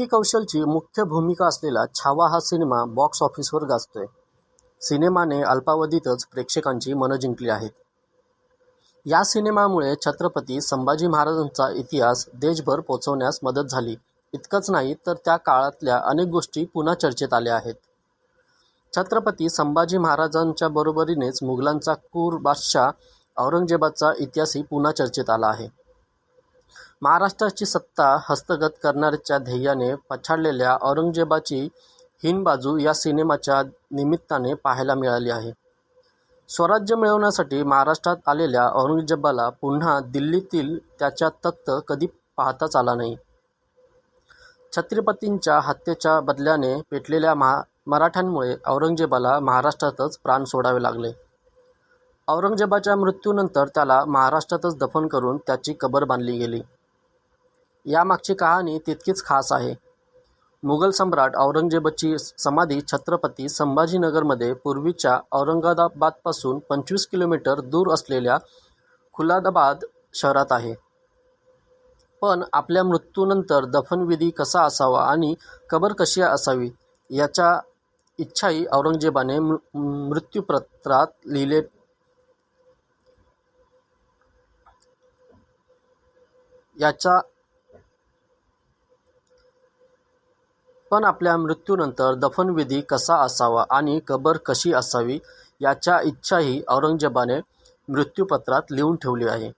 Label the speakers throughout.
Speaker 1: विक्की कौशलची मुख्य भूमिका असलेला छावा हा सिनेमा बॉक्स ऑफिसवर गाजतोय. सिनेमाने अल्पावधीतच प्रेक्षकांची मनं जिंकली आहेत. या सिनेमामुळे छत्रपती संभाजी महाराजांचा इतिहास देशभर पोचवण्यास मदत झाली. इतकंच नाही तर त्या काळातल्या अनेक गोष्टी पुन्हा चर्चेत आल्या आहेत. छत्रपती संभाजी महाराजांच्या बरोबरीनेच मुघलांचा क्रूर बादशाह औरंगजेबाचा इतिहासही पुन्हा चर्चेत आला आहे. महाराष्ट्राची सत्ता हस्तगत करण्याच्या ध्येयाने पछाडलेल्या औरंगजेबाची हीन बाजू या सिनेमाच्या निमित्ताने पाहायला मिळाली आहे. स्वराज्य मिळवण्यासाठी महाराष्ट्रात आलेल्या औरंगजेबाला पुन्हा दिल्लीतील त्याच्या तख्त कधी पाहताच आला नाही. छत्रपतींच्या हत्येच्या बदल्याने पेटलेल्या महा मराठ्यांमुळे औरंगजेबाला महाराष्ट्रातच प्राण सोडावे लागले. औरंगजेबाच्या मृत्यूनंतर त्याला महाराष्ट्रातच दफन करून त्याची कबर बांधली गेली. यामागची कहाणी तितकीच खास आहे. मुघल सम्राट औरंगजेबाची समाधी छत्रपती संभाजीनगरमध्ये पूर्वीच्या औरंगाबादपासून पंचवीस किलोमीटर दूर असलेल्या खुलादाबाद शहरात आहे. पण आपल्या मृत्यूनंतर दफनविधी कसा असावा आणि कबर कशी असावी याच्या इच्छाही औरंगजेबाने मृ मृत्यूपत्रात लिहिले. याच्या पण आपल्या मृत्यूनंतर दफनविधी कसा असावा आणि कबर कशी असावी याच्या इच्छाही औरंगजेबाने मृत्यूपत्रात लिहून ठेवली आहे.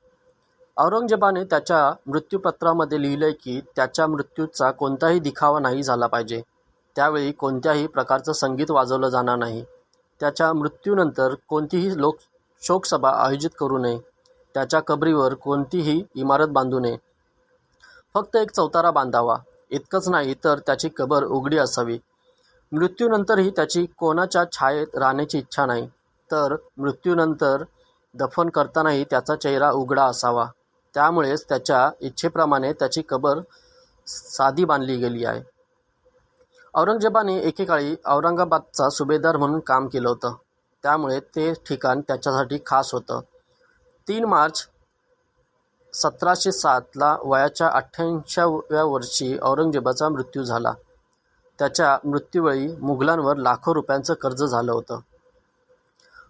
Speaker 1: औरंगजेबाने त्याच्या मृत्यूपत्रामध्ये लिहिले की त्याच्या मृत्यूचा कोणताही दिखावा नाही झाला पाहिजे. त्यावेळी कोणत्याही प्रकारचं संगीत वाजवलं जाणार नाही. त्याच्या मृत्यूनंतर कोणतीही लोक शोकसभा आयोजित करू नये. त्याच्या कबरीवर कोणतीही इमारत बांधू नये. फक्त एक चौतारा बांधावा. इतकंच नाही तर त्याची कबर उघडी असावी. मृत्यूनंतरही त्याची कोणाच्या छायेत राहण्याची इच्छा नाही. तर मृत्यूनंतर दफन करतानाही त्याचा चेहरा उघडा असावा. त्यामुळेच त्याच्या इच्छेप्रमाणे त्याची कबर साधी बांधली गेली आहे. औरंगजेबाने एकेकाळी औरंगाबादचा सुभेदार म्हणून काम केलं होतं. त्यामुळे ते ठिकाण त्याच्यासाठी खास होतं. तीन मार्च सतराशे सातला वयाच्या अठ्ठ्याऐंशीव्या वर्षी औरंगजेबाचा मृत्यू झाला. त्याच्या मृत्यूवेळी मुघलांवर लाखो रुपयांचं कर्ज झालं होतं.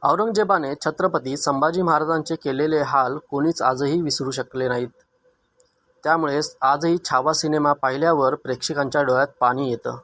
Speaker 1: औरंगजेबाने छत्रपती संभाजी महाराजांचे केलेले हाल कोणीच आजही विसरू शकले नाहीत. त्यामुळेच आजही छावा सिनेमा पाहिल्यावर प्रेक्षकांच्या डोळ्यात पाणी येतं.